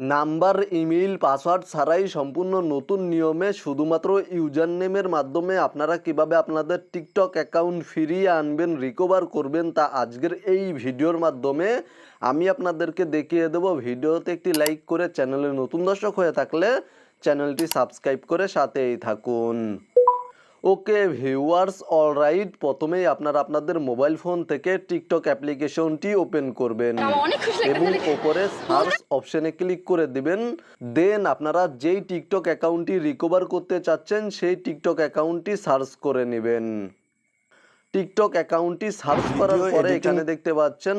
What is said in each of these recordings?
Number, email, password ছাড়াই সম্পূর্ণ নতুন নিয়মে শুধুমাত্র ইউজার নেমের মাধ্যমে আপনারা কীভাবে আপনাদের টিকটক অ্যাকাউন্ট ফিরিয়ে আনবেন রিকভার করবেন তা আজকের এই ভিডিওর মাধ্যমে আমি আপনাদেরকে দেখিয়ে দেব। ভিডিওতে একটি লাইক করে চ্যানেলে নতুন দর্শক হয়ে থাকলে চ্যানেলটি সাবস্ক্রাইব করে সাথেই থাকুন। Okay viewers alright. প্রথমেই আপনারা আপনাদের মোবাইল ফোন থেকে টিকটক অ্যাপ্লিকেশনটি ওপেন করবেন। এবং ওপরে সার্চ অপশনে ক্লিক করে দিবেন। দেন আপনারা যেই টিকটক অ্যাকাউন্টটি রিকভার করতে চাচ্ছেন সেই টিকটক অ্যাকাউন্টটি সার্চ করে নেবেন। টিকটক অ্যাকাউন্টটি সার্চ করার পরে এখানে দেখতে পাচ্ছেন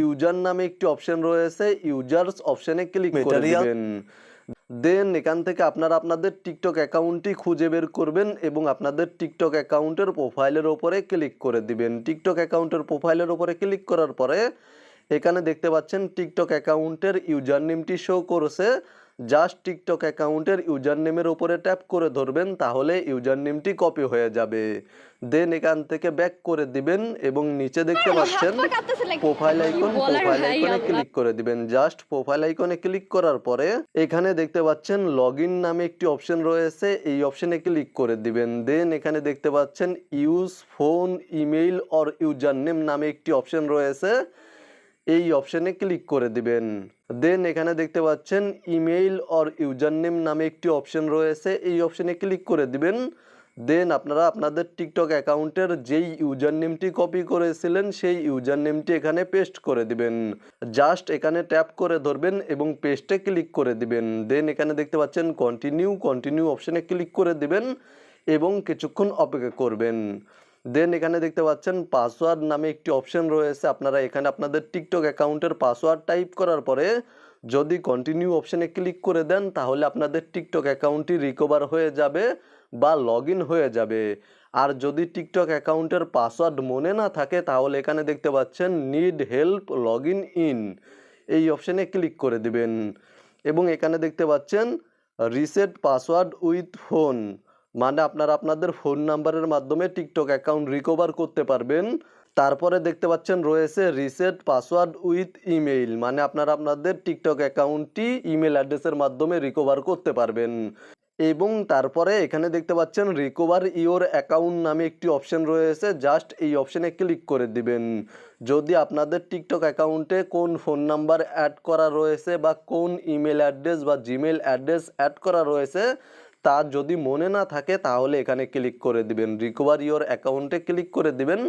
ইউজার নামে একটি অপশন রয়েছে ইউজার্স অপশনে ক্লিক করে দিবেন। দেন এখান থেকে আপনারা আপনাদের টিকটক অ্যাকাউন্টটি খুঁজে বের করবেন এবং আপনাদের টিকটক অ্যাকাউন্টের প্রোফাইলের ওপরে ক্লিক করে দিবেন। টিকটক অ্যাকাউন্টের প্রোফাইলের ওপরে ক্লিক করার পরে এখানে দেখতে পাচ্ছেন টিকটক অ্যাকাউন্টের ইউজার নেমটি শো করছে। জাস্ট টিকটক অ্যাকাউন্টের ইউজার নেমের উপরে ট্যাপ করে ধরবেন তাহলে ইউজার নেমটি কপি হয়ে যাবে। দেন এখান থেকে ব্যাক করে দিবেন এবং নিচে দেখতে পাচ্ছেন প্রোফাইল আইকন প্রোফাইল আইকনে ক্লিক করে দিবেন। জাস্ট প্রোফাইল আইকনে ক্লিক করার পরে এখানে দেখতে পাচ্ছেন লগ নামে একটি অপশন রয়েছে এই অপশনে ক্লিক করে দিবেন। দেন এখানে দেখতে পাচ্ছেন use phone email or user name নামে একটি অপশন রয়েছে। এই অপশানে ক্লিক করে দিবেন। দেন এখানে দেখতে পাচ্ছেন ইমেইল অর ইউজার নেম নামে একটি অপশন রয়েছে, এই অপশানে ক্লিক করে দিবেন। দেন আপনারা আপনাদের টিকটক অ্যাকাউন্টের যেই ইউজার নেমটি কপি করেছিলেন, সেই ইউজার নেমটি এখানে পেস্ট করে দিবেন। জাস্ট এখানে ট্যাপ করে ধরবেন এবং পেস্টে ক্লিক করে দিবেন। দেন এখানে দেখতে পাচ্ছেন কন্টিনিউ কন্টিনিউ অপশানে ক্লিক করে দিবেন এবং কিছুক্ষণ অপেক্ষা করবেন। দেন এখানে দেখতে পাচ্ছেন পাসওয়ার্ড নামে একটি অপশন রয়েছে। আপনারা এখানে আপনাদের টিকটক অ্যাকাউন্টের পাসওয়ার্ড টাইপ করার পরে যদি কন্টিনিউ অপশনে ক্লিক করে দেন, তাহলে আপনাদের টিকটক অ্যাকাউন্টটি রিকভার হয়ে যাবে বা লগ হয়ে যাবে। আর যদি টিকটক অ্যাকাউন্টের পাসওয়ার্ড মনে না থাকে, তাহলে এখানে দেখতে পাচ্ছেন নিড হেল্প লগ ইন এই অপশনে ক্লিক করে দিবেন। এবং এখানে দেখতে পাচ্ছেন রিসেট পাসওয়ার্ড উইথ ফোন মানে আপনারা আপনাদের ফোন নাম্বারের মাধ্যমে টিকটক অ্যাকাউন্ট রিকভার করতে পারবেন। তারপরে দেখতে পাচ্ছেন রয়েছে রিসেট পাসওয়ার্ড উইথ ইমেইল মানে আপনারা আপনাদের টিকটক অ্যাকাউন্টটি ইমেল অ্যাড্রেসের মাধ্যমে রিকভার করতে পারবেন। এবং তারপরে এখানে দেখতে পাচ্ছেন রিকভার ইওর অ্যাকাউন্ট নামে একটি অপশন রয়েছে জাস্ট এই অপশনে ক্লিক করে দিবেন। যদি আপনাদের টিকটক অ্যাকাউন্টে কোন ফোন নাম্বার অ্যাড করা রয়েছে বা কোন ইমেল অ্যাড্রেস বা জিমেল অ্যাড্রেস অ্যাড করা রয়েছে তা যদি মনে না থাকে, তাহলে এখানে ক্লিক করে দিবেন। রিকভার ইওর অ্যাকাউন্টে ক্লিক করে দিবেন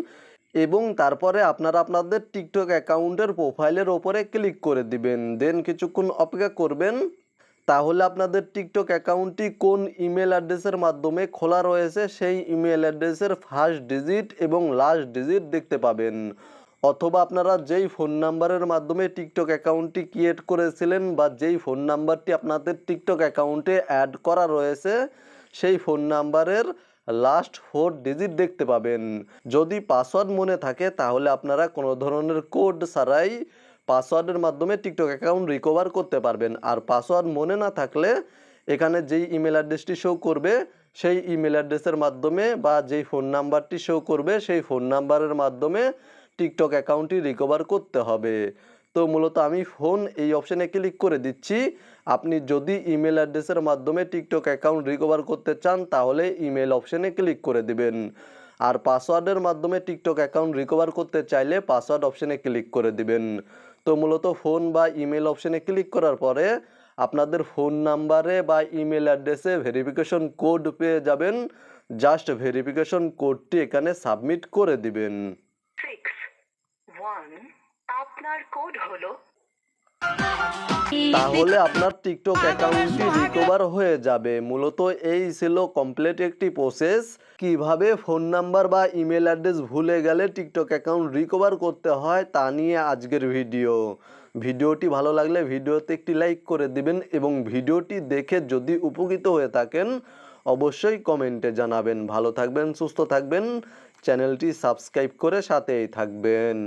এবং তারপরে আপনারা আপনাদের টিকটক অ্যাকাউন্টের প্রোফাইলের ওপরে ক্লিক করে দিবেন। দেন কিছুক্ষণ অপেক্ষা করবেন। তাহলে আপনাদের টিকটক অ্যাকাউন্টটি কোন ইমেল অ্যাড্রেসের মাধ্যমে খোলা রয়েছে, সেই ইমেল অ্যাড্রেসের ফার্স্ট ডিজিট এবং লাস্ট ডিজিট দেখতে পাবেন। অথবা আপনারা যেই ফোন নাম্বারের মাধ্যমে টিকটক অ্যাকাউন্টটি ক্রিয়েট করেছিলেন বা যেই ফোন নাম্বারটি আপনাদের টিকটক অ্যাকাউন্টে অ্যাড করা রয়েছে, সেই ফোন নাম্বারের লাস্ট ফোর ডিজিট দেখতে পাবেন। যদি পাসওয়ার্ড মনে থাকে, তাহলে আপনারা কোনো ধরনের কোড ছাড়াই পাসওয়ার্ডের মাধ্যমে টিকটক অ্যাকাউন্ট রিকভার করতে পারবেন। আর পাসওয়ার্ড মনে না থাকলে এখানে যেই ইমেল অ্যাড্রেসটি শো করবে, সেই ইমেল অ্যাড্রেসের মাধ্যমে বা যেই ফোন নাম্বারটি শো করবে, সেই ফোন নাম্বারের মাধ্যমে টিকটক অ্যাকাউন্টটি রিকভার করতে হবে। তো মূলত আমি ফোন এই অপশানে ক্লিক করে দিচ্ছি। আপনি যদি ইমেল অ্যাড্রেসের মাধ্যমে টিকটক অ্যাকাউন্ট রিকভার করতে চান, তাহলে ইমেল অপশানে ক্লিক করে দিবেন। আর পাসওয়ার্ডের মাধ্যমে টিকটক অ্যাকাউন্ট রিকভার করতে চাইলে পাসওয়ার্ড অপশানে ক্লিক করে দিবেন। তো মূলত ফোন বা ইমেল অপশানে ক্লিক করার পরে আপনাদের ফোন নাম্বারে বা ইমেল অ্যাড্রেসে ভেরিফিকেশন কোড পেয়ে যাবেন। জাস্ট ভেরিফিকেশন কোডটি এখানে সাবমিট করে দিবেন। আপনার কোড হলো তাহলে আপনার টিকটক অ্যাকাউন্টটি রিকভার হয়ে যাবে। মূলত এই ছিল কমপ্লিট একটি প্রসেস কীভাবে ফোন নাম্বার বা ইমেল অ্যাড্রেস ভুলে গেলে টিকটক অ্যাকাউন্ট রিকভার করতে হয় তা নিয়ে আজকের ভিডিও ভিডিওটি ভালো লাগলে ভিডিওতে একটি লাইক করে দিবেন এবং ভিডিওটি দেখে যদি উপকৃত হয়ে থাকেন, অবশ্যই কমেন্টে জানাবেন। ভালো থাকবেন, সুস্থ থাকবেন। চ্যানেলটি সাবস্ক্রাইব করে সাথেই থাকবেন।